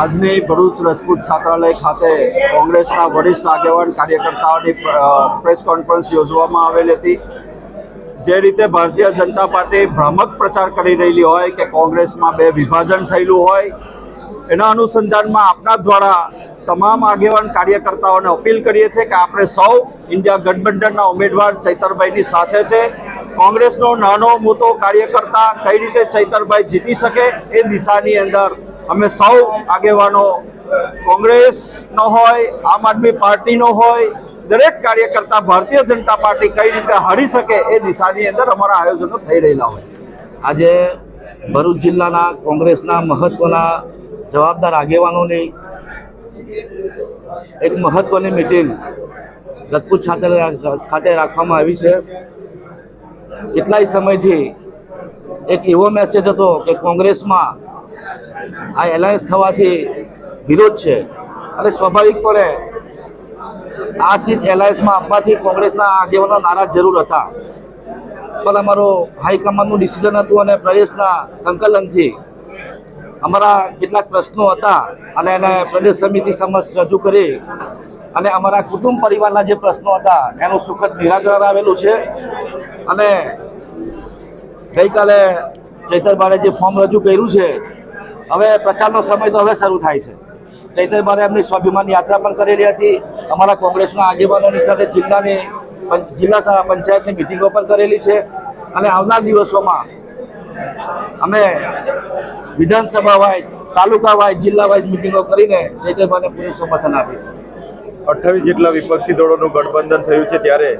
આજની ભરૂચ રાજપૂત છાત્રાલય ખાતે કોંગ્રેસના વરિષ્ઠ આગેવાન કાર્યકર્તાઓની પ્રેસ કોન્ફરન્સ યોજવામાં આવેલી હતી. જે રીતે ભારતીય જનતા પાર્ટી ભ્રામક પ્રચાર કરી રહેલી હોય કે કોંગ્રેસમાં બે વિભાજન થયેલું હોય, એના અનુસંધાનમાં આપના દ્વારા તમામ આગેવાન કાર્યકર્તાઓને અપીલ કરીએ છીએ કે આપણે સૌ ઇન્ડિયા ગઠબંધનના ઉમેદવાર ચૈતરભાઈની સાથે છે. કોંગ્રેસનો નાનો, મોટો કાર્યકર્તા કઈ રીતે ચૈતરભાઈ જીતી શકે એ દિશાની અંદર અમે સૌ આગેવાનો કોંગ્રેસનો હોય, આમ આદમી પાર્ટીનો હોય, દરેક કાર્યકર્તા ભારતીય જનતા પાર્ટી કઈ રીતે હારી શકે એ દિશાની અંદર અમારા આયોજનો થઈ રહેલા હોય. આજે ભરૂચ જિલ્લાના કોંગ્રેસના મહત્વના જવાબદાર આગેવાનોની એક મહત્વની મિટિંગ રજપૂત ખાતે ખાતે રાખવામાં આવી છે. કેટલાય સમયથી એક એવો મેસેજ હતો કે કોંગ્રેસમાં આ એલાયન્સ થવાથી વિરોધ છે. અને સ્વાભાવિકપણે આ સીટ એલાયન્સમાં આપવાથી કોંગ્રેસના આગેવાનો નારાજ જરૂર હતા. પણ અમારો હાઈકમાન્ડનું ડિસિઝન હતું અને પ્રદેશના સંકલનથી અમારા કેટલાક પ્રશ્નો હતા અને એને પ્રદેશ સમિતિ સમક્ષ રજૂ કરી અને અમારા કુટુંબ પરિવારના જે પ્રશ્નો હતા એનું સુખદ નિરાકરણ આવેલું છે. અને ગઈકાલે ચૈતરબારે જે ફોર્મ રજૂ કર્યું છે હવે પ્રચારનો સમય તો હવે શરૂ થાય છે. ચૈતરબારે એમની સ્વાભિમાન યાત્રા પણ કરેલી હતી. અમારા કોંગ્રેસના આગેવાનોની સાથે જિલ્લાની જિલ્લા પંચાયતની મિટિંગો પણ કરેલી છે. અને આવનાર દિવસોમાં અમે વિધાનસભા વાઇઝ તાલુકા વાઇઝ જિલ્લા વાઇઝ મિટિંગો કરીને ચૈતરબાને પૂરું સમર્થન આપ્યું. અઠ્ઠાવીસ જેટલા વિપક્ષી દળોનું ગઠબંધન થયું છે ત્યારે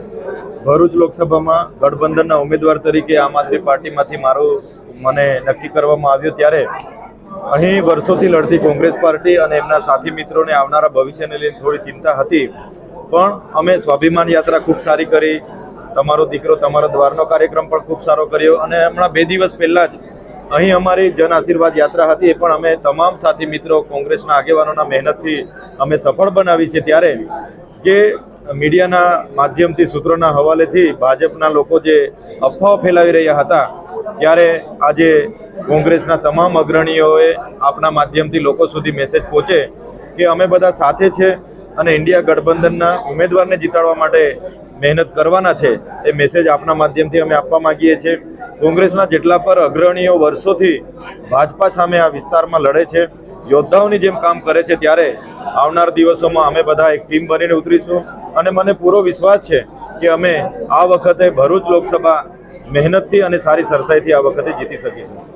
ભરૂચ લોકસભામાં ગઠબંધનના ઉમેદવાર તરીકે આમ આદમી પાર્ટીમાંથી મારું મને નક્કી કરવામાં આવ્યું. ત્યારે અહીં વર્ષોથી લડતી કોંગ્રેસ પાર્ટી અને એમના સાથી મિત્રોને આવનારા ભવિષ્યને લઈને થોડી ચિંતા હતી. પણ અમે સ્વાભિમાન યાત્રા ખૂબ સારી કરી. તમારો દીકરો તમારો દ્વારનો કાર્યક્રમ પણ ખૂબ સારો કર્યો અને હમણાં બે દિવસ પહેલાં જ અહીં અમારી જન આશીર્વાદ યાત્રા હતી. એ પણ અમે તમામ સાથી મિત્રો કોંગ્રેસના આગેવાનોના મહેનતથી અમે સફળ બનાવી છે. ત્યારે જે મીડિયાના માધ્યમથી સૂત્રોના હવાલેથી ભાજપના લોકો જે અફવાઓ ફેલાવી રહ્યા હતા, ત્યારે આજે કોંગ્રેસના તમામ અગ્રણીઓએ આપના માધ્યમથી લોકો સુધી મેસેજ પહોંચે કે અમે બધા સાથે છે અને ઇન્ડિયા ગઠબંધનના ઉમેદવારને જીતાડવા માટે મહેનત કરવાના છે. એ મેસેજ આપના માધ્યમથી અમે આપવા માંગીએ છીએ. કોંગ્રેસના જેટલા પર અગ્રણીઓ વર્ષોથી ભાજપા સામે આ વિસ્તારમાં લડે છે, યોદ્ધાઓની જેમ કામ કરે છે, ત્યારે આવનાર દિવસોમાં અમે બધા એક ટીમ બનીને ઉતરીશું. અને મને પૂરો વિશ્વાસ છે કે અમે આ વખતે ભરૂચ લોકસભા મહેનતથી અને સારી સરસાઈથી આ વખતે જીતી શકીશું.